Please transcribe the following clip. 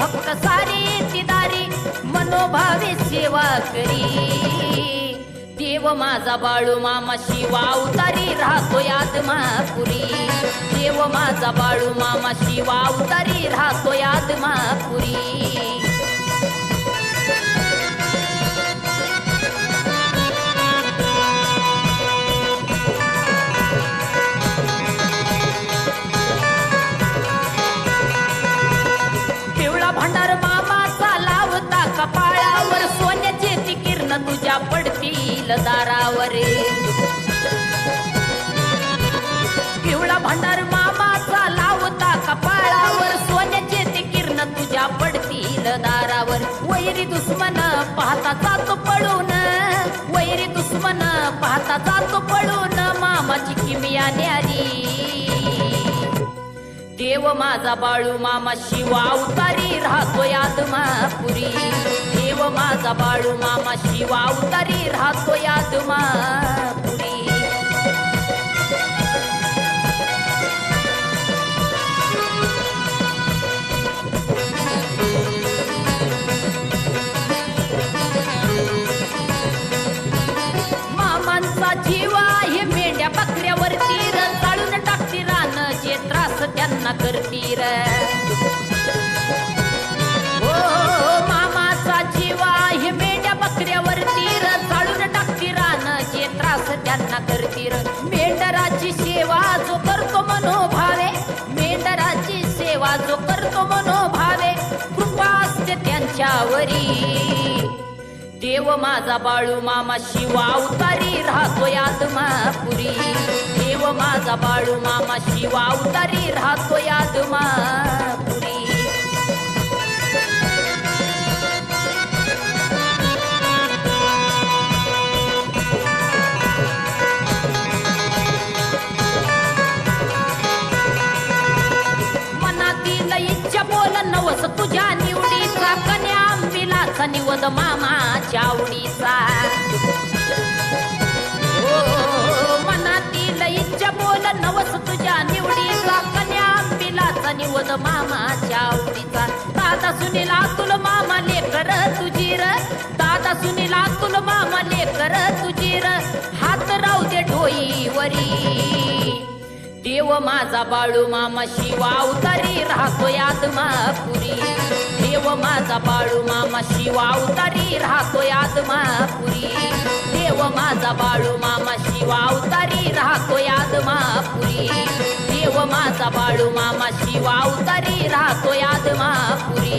भक्त सारी तिदारी मनोभावे सेवा करी. देव माझा बाळू मामा शिवा उतारी राहतो यादमापुरी देव माझा बाळू मामा शिवा उतारी राहतो यादमापुरी पडतील पिवळा भांडार मामाचा लावता कपाळावर सोन्याचे ते किरण तुझ्या पडतील दारावर. वैरी दुश्मन पाहता जातो पळून वैरी दुश्मन पाहता जातो पळून मामाची किमिया न्यारी देव माझा बाळू मामा शिवा उतारी राहतो आत्मापुरी मापुरी. माझा बाळू मामा शिवा उतारी राहतो आत्मापुरी मामांचा जीवा हे मेंढ्या बकऱ्यावरती र चाळून टाकती रान जे त्रास त्यांना करतील ओ त्यांना करतील मेंढराची सेवा जो करतो मनोभावे. मेंढराची सेवा जो करतो मनोभावे. कृपा असते त्यांच्यावरी. देव माझा बाळू मामा शिवा उतारी राहतो आत्मापुरी देव माझा बाळू मामा शिवा उतारी राहतो आत्मापुरी निवद मामाच्या आवडीचा ओ, मनातील इच्छा बोल नवस तुझ्या निवडीचा. कन्या आंबिलाचा निवद मामाच्या आवडीचा दादा सुनीला तुल मामा लेकर तुझीर दादा सुनीला तुल मामा लेकर तुझीर हात राहू दे ढोईवरी. देव माझा बाळू मामा शिवा उतारी राहतो आत्मापुरी देव माझा बाळू मामा शिवा उतारी राहतो यादमापुरी देव माझा बाळू मामा शिवा उतारी राहतो यादमापुरी देव माझा बाळू मामा शिवा उतारी राहतो यादमापुरी